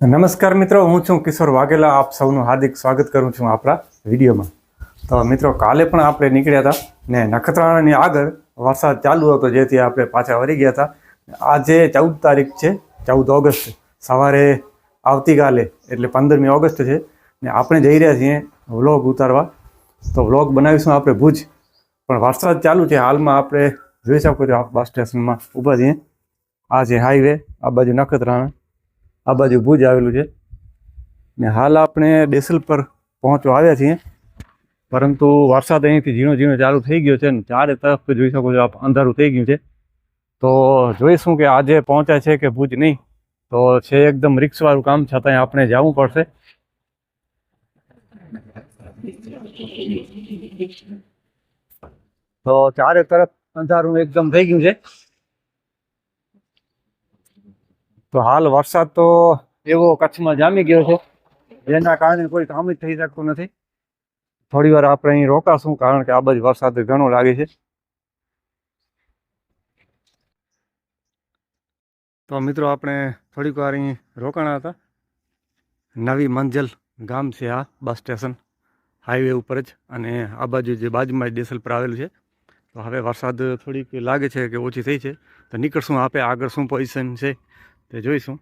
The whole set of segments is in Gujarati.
નમસ્કાર મિત્રો, હું છું કિશોર વાઘેલા. આપ સૌનું હાર્દિક સ્વાગત કરું છું આપણા વિડીયોમાં. તો મિત્રો, કાલે પણ આપણે નીકળ્યા હતા ને નખત્રાણાની આગળ વરસાદ ચાલુ હતો, જેથી આપણે પાછા વળી ગયા હતા. આજે ચૌદ તારીખ છે, ચૌદ ઓગસ્ટ. સવારે આવતીકાલે, એટલે પંદરમી ઓગસ્ટ છે, ને આપણે જઈ રહ્યા છીએ વ્લોગ ઉતારવા. તો વ્લોગ બનાવીશું આપણે ભુજ. પણ વરસાદ ચાલુ છે, હાલમાં આપણે જોઈ શકો છો બસ સ્ટેશનમાં ઊભા છીએ. આ છે હાઈવે આ બાજુ નખત્રાણા. આ બાજુ ભુજ આવેલું છે. ને હાલ આપણે ડેસલ પર પહોંચવા આવ્યા છીએ. પરંતુ વરસાદ અહીંથી ઝીણો ઝીણો ચાલુ થઈ ગયો છે ને ચારે તરફ જોઈ શકો છો આપ, અંધારું થઈ ગયું છે. તો જોઈશું કે આજે પહોંચ્યા છે કે ભુજ નહીં. તો છે એકદમ રિક્સવાળું કામ, છતાંય આપણે જવું પડશે. તો ચારે તરફ અંધારું એકદમ થઈ ગયું છે. તો હાલ વરસાદ તો એવો કચ્છમાં જામી ગયો છે. જેના કારણે કોઈ કામ જ થઈ શકતું નથી. થોડી વાર આપણે અહીં રોકાશું કારણ કે આ બાજુ વરસાદ ઘણો લાગે છે. તો મિત્રો આપણે થોડીક વાર અહીં રોકાણા હતા. નવી મંજિલ ગામ છે આ, બસ સ્ટેશન, હાઈવે ઉપર જ. અને આ બાજુ જે બાજુમાં ડેસલ પર આવેલું છે. તો હવે વરસાદ થોડીક લાગે છે કે ઓછી થઈ છે. તો નીકળશું આપે, આગળ શું પોઝિશન છે? તે જોઈશું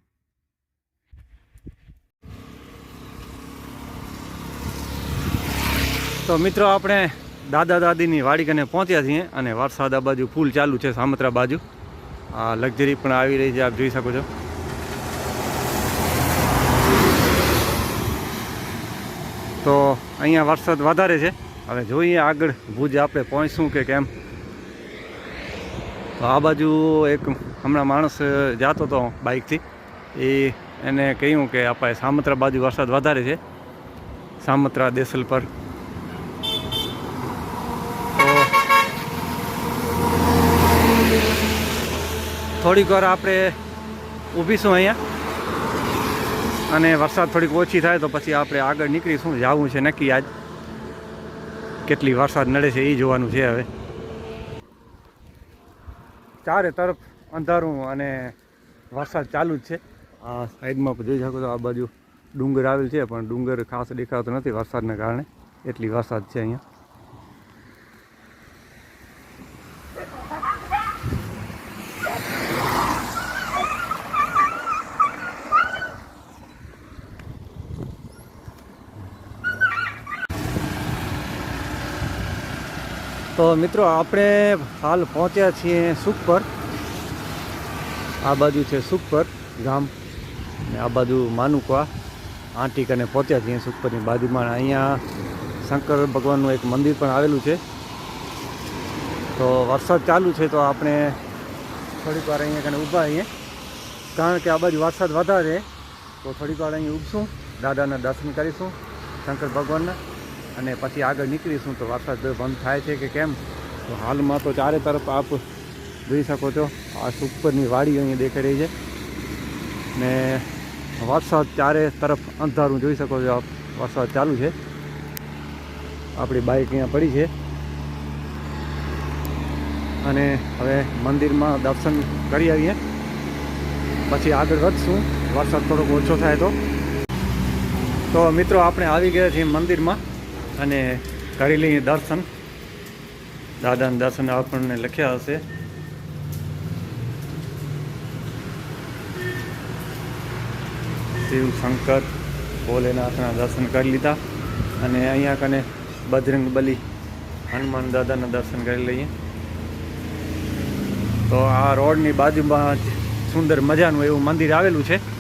તો મિત્રો, આપણે દાદા દાદીની વાડી કને પહોંચ્યા છીએ અને વરસાદ આ બાજુ ફૂલ ચાલુ છે, સામત્રા બાજુ. આ લક્ઝરી પણ આવી રહી છે, આપ જોઈ શકો છો. તો અહીંયા વરસાદ વધારે છે. હવે જોઈએ આગળ ભુજ આપણે પહોંચશું કે કેમ? તો આ બાજુ એક હમણાં માણસ જતો હતો બાઇકથી. એ એને કહ્યું કે આપણે સામત્રા બાજુ વરસાદ વધારે છે. સામત્રા દેસલ પર. થોડીક વાર આપણે ઊભીશું અહીંયા. અને વરસાદ થોડીક ઓછી થાય તો પછી આપણે આગળ નીકળીશું. જવું છે નક્કી આજ. કેટલી વરસાદ નડે છે એ જોવાનું છે હવે. ચારે તરફ અંધારું અને વરસાદ ચાલુ જ છે. આ સાઈડમાં જોઈ શકો તો આ બાજુ ડુંગર આવેલ છે, પણ ડુંગર ખાસ દેખાતો નથી વરસાદના કારણે. એટલી વરસાદ છે અહીંયા. તો મિત્રો, આપણે હાલ પહોંચ્યા છીએ સુખપર. આ બાજુ છે સુખપર ગામ. આ બાજુ માનુકવા આંટી કને પહોંચ્યા છીએ સુખપરની બાજુમાં. અહીંયા શંકર ભગવાનનું એક મંદિર પણ આવેલું છે. તો વરસાદ ચાલુ છે તો આપણે થોડીક વાર અહીંયા કને ઊભા અહીંયા કારણ કે આ બાજુ વરસાદ વધારે તો થોડીક વાર અહીંયા ઊભશું. દાદાના દર્શન કરીશું, શંકર ભગવાનના. અને પછી આગળ નીકળીશું તો વરસાદ બંધ થાય છે કે કેમ? તો હાલમાં તો ચારે તરફ આપ જોઈ શકો છો, આ સુપરની વાડી અહીંયા દેખાઈ રહી છે. ને વરસાદ ચારે તરફ અંધારું જોઈ શકો છો આપ, વરસાદ ચાલુ છે. આપણી બાઇક અહીંયા પડી છે. અને હવે મંદિરમાં દર્શન કરી આવીએ. પછી આગળ વધશું, વરસાદ થોડોક ઓછો થાય તો. તો મિત્રો, આપણે આવી ગયા છીએ મંદિરમાં. અને કરી લઈએ દર્શન. દાદાના દર્શન આપણને લખ્યા હશે. શિવ શંકર, ભોલેનાથના દર્શન કરી લીધા. અને અહીંયા કને બજરંગ બલી હનુમાન દાદાના દર્શન કરી લઈએ. તો આ રોડની બાજુમાં જ સુંદર મજાનું એવું મંદિર આવેલું છે.